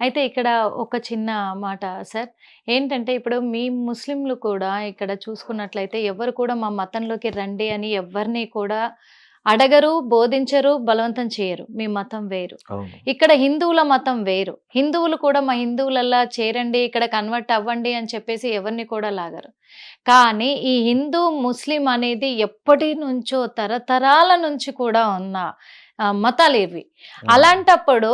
అయితే ఇక్కడ ఒక చిన్న మాట సార్. ఏంటంటే ఇప్పుడు మీ ముస్లింలు కూడా ఇక్కడ చూసుకున్నట్లయితే ఎవరు కూడా మా మతంలోకి రండి అని ఎవరిని కూడా అడగరు బోధించరు బలవంతం చేయరు. మీ మతం వేరు. ఇక్కడ హిందువుల మతం వేరు. హిందువులు కూడా మా హిందువులల్లా చేరండి ఇక్కడ కన్వర్ట్ అవ్వండి అని చెప్పేసి ఎవరిని కూడా లాగరు. కానీ ఈ హిందూ ముస్లిం అనేది ఎప్పటి నుంచో తరతరాల నుంచి కూడా ఉన్న మతాలు ఇవి. అలాంటప్పుడు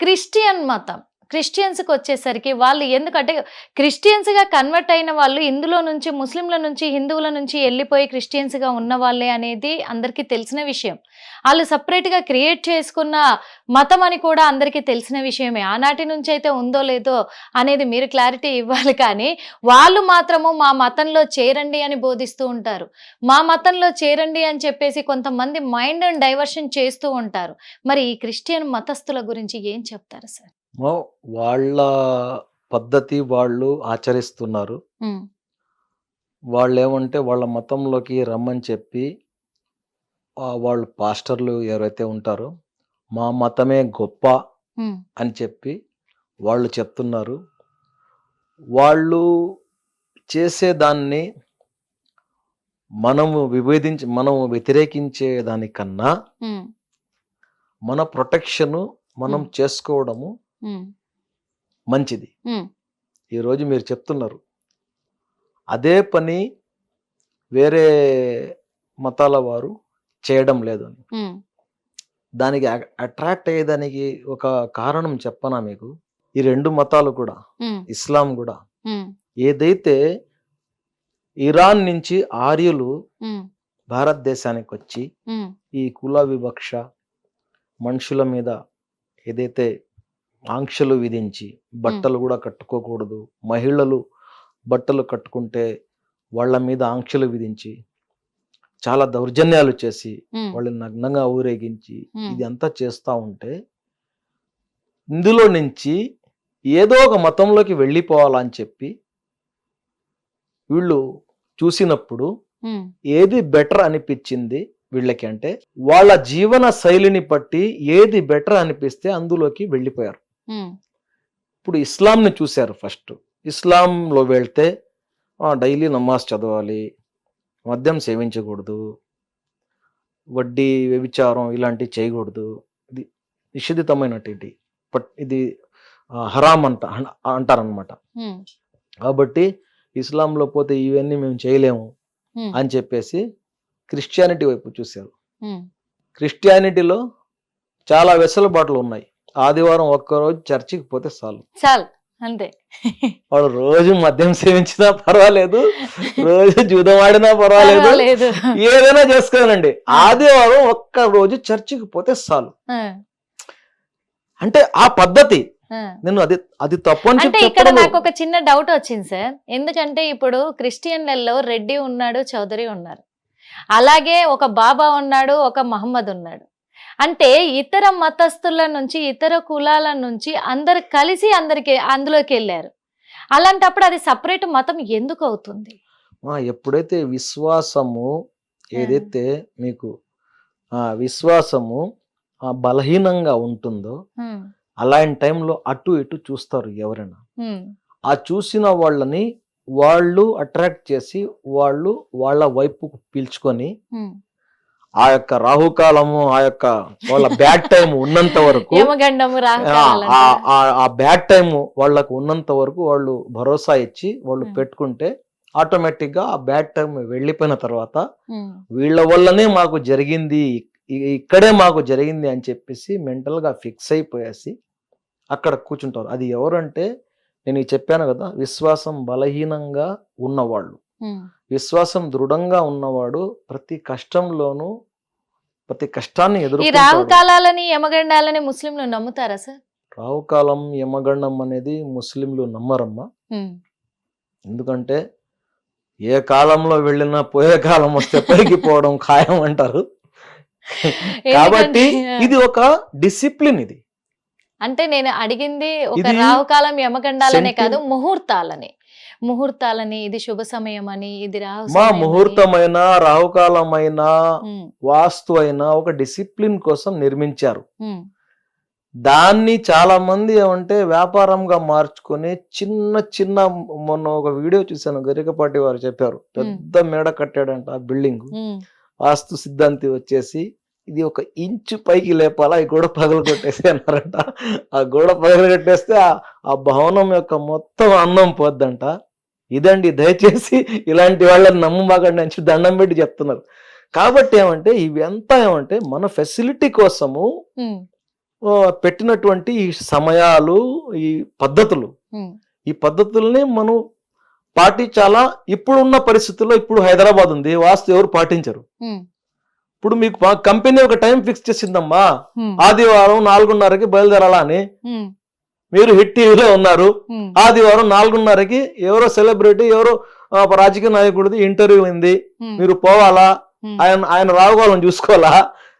క్రిస్టియన్ మతం క్రిస్టియన్స్కి వచ్చేసరికి వాళ్ళు ఎందుకంటే క్రిస్టియన్స్గా కన్వర్ట్ అయిన వాళ్ళు ఇందులో నుంచి ముస్లింల నుంచి హిందువుల నుంచి వెళ్ళిపోయి క్రిస్టియన్స్గా ఉన్న వాళ్ళే అనేది అందరికీ తెలిసిన విషయం. వాళ్ళు సపరేట్గా క్రియేట్ చేసుకున్న మతం అని కూడా అందరికీ తెలిసిన విషయమే. ఆనాటి నుంచి అయితే ఉందో లేదో అనేది మీరు క్లారిటీ ఇవ్వాలి కానీ వాళ్ళు మాత్రము మా మతంలో చేరండి అని బోధిస్తూ ఉంటారు. మా మతంలో చేరండి అని చెప్పేసి కొంతమంది మైండ్ డైవర్షన్ చేస్తూ ఉంటారు. మరి ఈ క్రిస్టియన్ మతస్థుల గురించి ఏం చెప్తారు సార్? వాళ్ళ పద్ధతి వాళ్ళు ఆచరిస్తున్నారు. ఉమ్, వాళ్ళు ఏమంటే వాళ్ళ మతంలోకి రమ్మని చెప్పి ఆ, వాళ్ళు పాస్టర్లు ఎవరైతే ఉంటారో మా మతమే గొప్ప ఉమ్, అని చెప్పి వాళ్ళు చెప్తున్నారు. వాళ్ళు చేసేదాన్ని మనము విభేదించి మనము వ్యతిరేకించే దానికన్నా ఉమ్, మన ప్రొటెక్షను మనం. చేసుకోవడము మంచిది. ఈరోజు మీరు చెప్తున్నారు. అదే పని వేరే మతాల వారు చేయడం లేదు అని. దానికి అట్రాక్ట్ అయ్యేదానికి ఒక కారణం చెప్పనా మీకు? ఈ రెండు మతాలు కూడా ఇస్లాం కూడా ఏదైతే ఇరాన్ నుంచి ఆర్యులు భారతదేశానికి వచ్చి ఈ కుల వివక్ష మనుషుల మీద ఏదైతే ఆంక్షలు విధించి బట్టలు కూడా కట్టుకోకూడదు. మహిళలు బట్టలు కట్టుకుంటే వాళ్ళ మీద ఆంక్షలు విధించి చాలా దౌర్జన్యాలు చేసి వాళ్ళని నగ్నంగా ఊరేగించి ఇది అంతా చేస్తూ ఉంటే ఇందులో నుంచి ఏదో ఒక మతంలోకి వెళ్ళిపోవాలని చెప్పి వీళ్ళు చూసినప్పుడు ఏది బెటర్ అనిపించింది వీళ్ళకి అంటే వాళ్ళ జీవన శైలిని బట్టి ఏది బెటర్ అనిపిస్తే అందులోకి వెళ్ళిపోయారు. ఇప్పుడు ఇస్లాంని చూశారు ఫస్ట్. ఇస్లాంలో వెళ్తే డైలీ నమాజ్ చదవాలి మద్యం సేవించకూడదు వడ్డీ వ్యభిచారం ఇలాంటివి చేయకూడదు. ఇది నిషేధితమైనటువంటి బట్ ఇది ఆ, హరాం అంట అంటారనమాట కాబట్టి ఇస్లాంలో పోతే ఇవన్నీ మేము చేయలేము అని చెప్పేసి క్రిస్టియానిటీ వైపు చూశారు. క్రిస్టియానిటీలో చాలా వెసులుబాట్లు ఉన్నాయి. ఆదివారం ఒక్కరోజు చర్చికి పోతే చాలు. చాలు అంతే. వాడు రోజు మద్యం సేవించినా పర్వాలేదు రోజు జూదం ఆడినా పర్వాలేదు. ఏదైనా చేసుకోనండి ఆదివారం ఒక్క రోజు చర్చికి పోతే చాలు. అంటే ఆ పద్ధతి. నేను అది అది తప్పు అంటే ఇక్కడ నాకు ఒక చిన్న డౌట్ వచ్చింది సార్. ఎందుకంటే ఇప్పుడు క్రిస్టియన్లలో రెడ్డి ఉన్నాడు చౌదరి ఉన్నారు. అలాగే ఒక బాబా ఉన్నాడు ఒక మహమ్మద్ ఉన్నాడు. అంటే ఇతర మతస్థుల నుంచి ఇతర కులాల నుంచి అందరు కలిసి అందరికి అందులోకి వెళ్ళారు. అలాంటప్పుడు అది సపరేట్ మతం ఎందుకు అవుతుంది? ఎప్పుడైతే విశ్వాసము ఏదైతే మీకు ఆ విశ్వాసము బలహీనంగా ఉంటుందో అలాంటి టైంలో అటు ఇటు చూస్తారు ఎవరైనా. ఆ. చూసిన వాళ్ళని వాళ్ళు అట్రాక్ట్ చేసి వాళ్ళు వాళ్ళ వైపు పీల్చుకొని. ఆ యొక్క రాహుకాలము ఆ యొక్క వాళ్ళ బ్యాడ్ టైం ఉన్నంత వరకు ఆ- బ్యాడ్ టైం వాళ్ళకు ఉన్నంత వరకు వాళ్ళు భరోసా ఇచ్చి వాళ్ళు Hmm. పెట్టుకుంటే ఆటోమేటిక్గా ఆ బ్యాడ్ టైం వెళ్ళిపోయిన తర్వాత ఉమ్, వీళ్ళ వల్లనే మాకు జరిగింది ఇక్కడే మాకు జరిగింది అని చెప్పేసి మెంటల్గా ఫిక్స్ అయిపోయేసి అక్కడ కూర్చుంటారు అది ఎవరంటే నేను చెప్పాను కదా విశ్వాసం బలహీనంగా ఉన్నవాళ్ళు ఉమ్. విశ్వాసం దృఢంగా ఉన్నవాడు ప్రతి కష్టంలోనూ ప్రతి కష్టాన్ని ఈ ఎదుర్కొంటాడు. రాహుకాలాలని యమగండాలని ముస్లింలు నమ్ముతారా సార్? రావుకాలం యమగండం అనేది ముస్లింలు నమ్మరమ్మా. ఎందుకంటే ఏ కాలంలో వెళ్ళినా పోయే కాలం వస్తే పైకి పోవడం ఖాయం అంటారు. కాబట్టి ఇది ఒక డిసిప్లిన్ ఇది. అంటే నేను అడిగింది ఒక రాహుకాలం యమగండాలనే కాదు ముహూర్తాలని. ముహూర్తాలని ఇది శుభ సమయం అని ఇది రాహు మా. ముహూర్తమైన రాహుకాలమైన వాస్తు అయినా ఒక డిసిప్లిన్ కోసం నిర్మించారు. దాన్ని చాలా మంది ఏమంటే వ్యాపారంగా మార్చుకొని చిన్న చిన్న మొన్న ఒక వీడియో చూశాను గరికపాటి వారు చెప్పారు. పెద్ద మేడ కట్టాడంట ఆ బిల్డింగ్. వాస్తు సిద్ధాంతి వచ్చేసి ఇది ఒక ఇంచు పైకి లేపాలా ఈ గోడ పగలు కొట్టేసి అన్నారంట. ఆ గోడ పగలు కొట్టేస్తే ఆ- ఆ భవనం యొక్క మొత్తం అన్నం పోద్దంట. ఇదండి దయచేసి ఇలాంటి వాళ్ళని నమ్మబాగండి అని దండం పెట్టి చెప్తున్నారు. కాబట్టి ఏమంటే ఇవి అంతా ఏమంటే మన ఫెసిలిటీ కోసము పెట్టినటువంటి ఈ సమయాలు ఈ పద్ధతులు. ఈ పద్ధతుల్ని మనం పాటించాలా? ఇప్పుడున్న పరిస్థితుల్లో ఇప్పుడు హైదరాబాద్ ఉంది వాస్తు ఎవరు పాటించరు. ఇప్పుడు మీకు కంపెనీ ఒక టైం ఫిక్స్ చేసిందమ్మా. ఆదివారం నాలుగున్నరకి బయలుదేరాలా అని. మీరు హిట్ టీవీలో ఉన్నారు. ఆదివారం నాలుగున్నరకి ఎవరో సెలబ్రిటీ ఎవరో రాజకీయ నాయకుడిది ఇంటర్వ్యూ ఉంది. మీరు పోవాలా? ఆయన ఆయన రావుకాలం చూసుకోవాలా?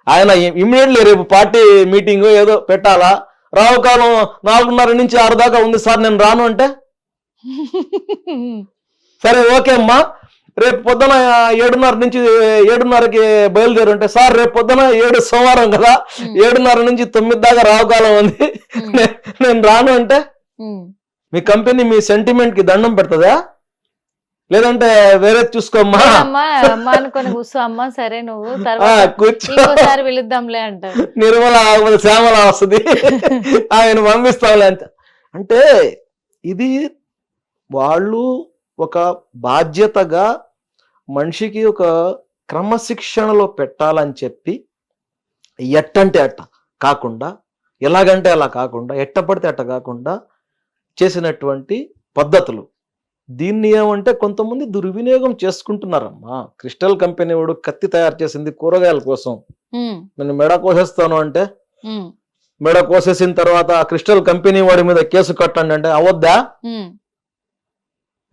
ఆయన ఇమ్మీడియట్లీ రేపు పార్టీ మీటింగ్ ఏదో పెట్టాలా? రావుకాలం నాలుగున్నర నుంచి ఆరు దాకా ఉంది సార్ నేను రాను అంటే? సరే ఓకే అమ్మా. రేపు పొద్దున ఏడున్నర నుంచి ఏడున్నరకి బయలుదేరుంటే సార్ రేపు పొద్దున ఏడు సోమవారం కదా ఏడున్నర నుంచి తొమ్మిది దాకా రావుకాలం ఉంది. నేను రాను అంటే. మీ కంపెనీ మీ సెంటిమెంట్కి దండం పెడుతుందా? లేదంటే వేరే చూసుకోమ్మా? అమ్మా అనుకొని కూర్చో. అమ్మ సరే నువ్వు అంటారు నిర్మల శ్యామల వస్తుంది. ఆయన పంపిస్తాంలే అంట. అంటే ఇది వాళ్ళు ఒక బాధ్యతగా మనిషికి ఒక క్రమశిక్షణలో పెట్టాలని చెప్పి ఎట్టంటే అట్ట కాకుండా ఎలాగంటే అలా కాకుండా ఎట్ట పడితే అట్ట కాకుండా చేసినటువంటి పద్ధతులు. దీన్ని ఏమంటే కొంతమంది దుర్వినియోగం చేసుకుంటున్నారమ్మా. క్రిస్టల్ కంపెనీ వాడు కత్తి తయారు చేసింది కూరగాయల కోసం. నేను మెడ కోసేస్తాను అంటే? మెడ కోసేసిన తర్వాత ఆ క్రిస్టల్ కంపెనీ వాడి మీద కేసు కట్టండి అంటే అవద్దా?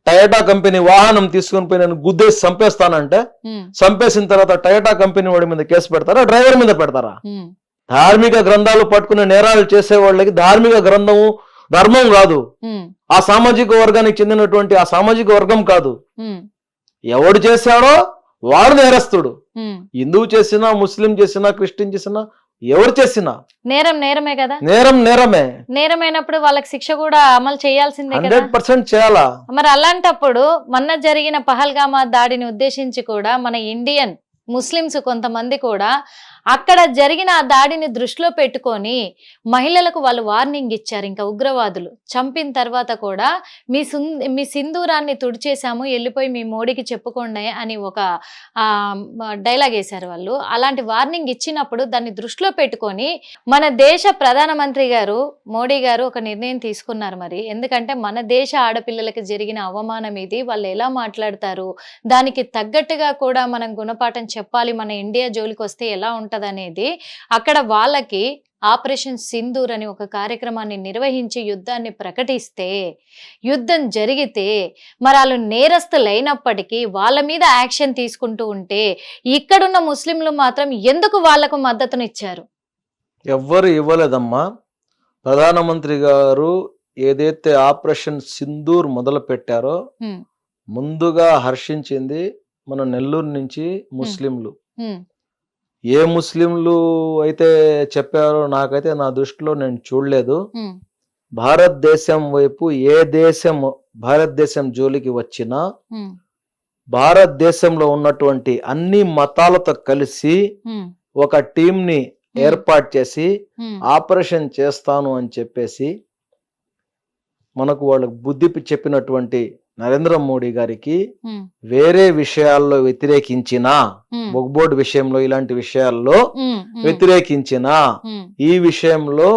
టయోటా కంపెనీ వాహనం తీసుకుని పోయి నేను గుద్దేసి చంపేస్తానంటే చంపేసిన తర్వాత టయోటా కంపెనీ వాడి మీద కేసు పెడతారా? డ్రైవర్ మీద పెడతారా? ధార్మిక గ్రంథాలు పట్టుకునే నేరాలు చేసే వాళ్ళకి ధార్మిక గ్రంథము ధర్మం కాదు. ఆ సామాజిక వర్గానికి చెందినటువంటి ఆ సామాజిక వర్గం కాదు. ఎవడు చేశాడో వాడు నేరస్తుడు. హిందువు చేసినా ముస్లిం చేసినా క్రిస్టియన్ చేసినా ఎవరు చేసినా? నేరం నేరమే కదా? నేరం నేరమే. నేరమైనప్పుడు వాళ్ళకి శిక్ష కూడా అమలు చేయాల్సిందే కదా? హండ్రెడ్ పర్సెంట్ చేయాలా? మరి అలాంటప్పుడు మొన్న జరిగిన పహల్గామా దాడిని ఉద్దేశించి కూడా మన ఇండియన్ ముస్లిమ్స్ కొంతమంది కూడా అక్కడ జరిగిన ఆ దాడిని దృష్టిలో పెట్టుకొని మహిళలకు వాళ్ళు వార్నింగ్ ఇచ్చారు ఇంకా ఉగ్రవాదులు. చంపిన తర్వాత కూడా మీ మీ సింధూరాన్ని తుడిచేశాము వెళ్ళిపోయి మీ మోడీకి చెప్పుకోండి అని ఒక డైలాగ్ వేశారు వాళ్ళు. అలాంటి వార్నింగ్ ఇచ్చినప్పుడు దాన్ని దృష్టిలో పెట్టుకొని మన దేశ ప్రధానమంత్రి గారు మోడీ గారు ఒక నిర్ణయం తీసుకున్నారు మరి. ఎందుకంటే మన దేశ ఆడపిల్లలకి జరిగిన అవమానం ఇది వాళ్ళు ఎలా మాట్లాడతారు దానికి తగ్గట్టుగా కూడా మనం గుణపాఠం చెప్పాలి మన ఇండియా జోలికి వస్తే ఎలా ఉంటదనేది అక్కడ వాళ్ళకి ఆపరేషన్ సింధూర్ అని ఒక కార్యక్రమాన్ని నిర్వహించి యుద్ధాన్ని ప్రకటిస్తే యుద్ధం జరిగితే మరి వాళ్ళు నేరస్తులైనప్పటికీ వాళ్ళ మీద యాక్షన్ తీసుకుంటూ ఉంటే ఇక్కడున్న ముస్లింలు మాత్రం ఎందుకు వాళ్ళకు మద్దతునిచ్చారు? ఎవ్వరు ఇవ్వలేదమ్మా. ప్రధానమంత్రి గారు ఏదైతే ఆపరేషన్ సింధూర్ మొదలు పెట్టారో. ముందుగా హర్షించింది మన నెల్లూరు నుంచి ముస్లింలు. ఏ ముస్లింలు అయితే చెప్పారో నాకైతే నా దృష్టిలో నేను చూడలేదు. భారతదేశం వైపు ఏ దేశం భారతదేశం జోలికి వచ్చినా భారతదేశంలో ఉన్నటువంటి అన్ని మతాలతో కలిసి ఒక టీంని ఏర్పాటు చేసి ఆపరేషన్ చేస్తాను అని చెప్పేసి మనకు వాళ్ళకు బుద్ధి చెప్పినటువంటి నరేంద్ర మోడీ గారికి వేరే విషయాల్లో వ్యతిరేకించినా బొగ్బోర్డ్ విషయంలో ఇలాంటి విషయాల్లో వ్యతిరేకించినా ఈ విషయంలో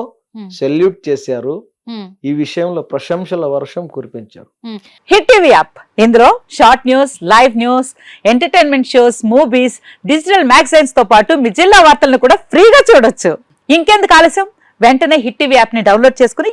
సెల్యూట్ చేశారు. ఈ విషయంలో ప్రశంసల వర్షం కురిపించారు. Hit TV app. ఇందులో short news live news entertainment shows movies digital మ్యాగజైన్స్తో పాటు మీ జిల్లా వార్తలను కూడా ఫ్రీగా చూడొచ్చు. ఇంకెందుకు ఆలస్యం? వెంటనే హిట్ టీవీ యాప్ని డౌన్లోడ్ చేసుకుని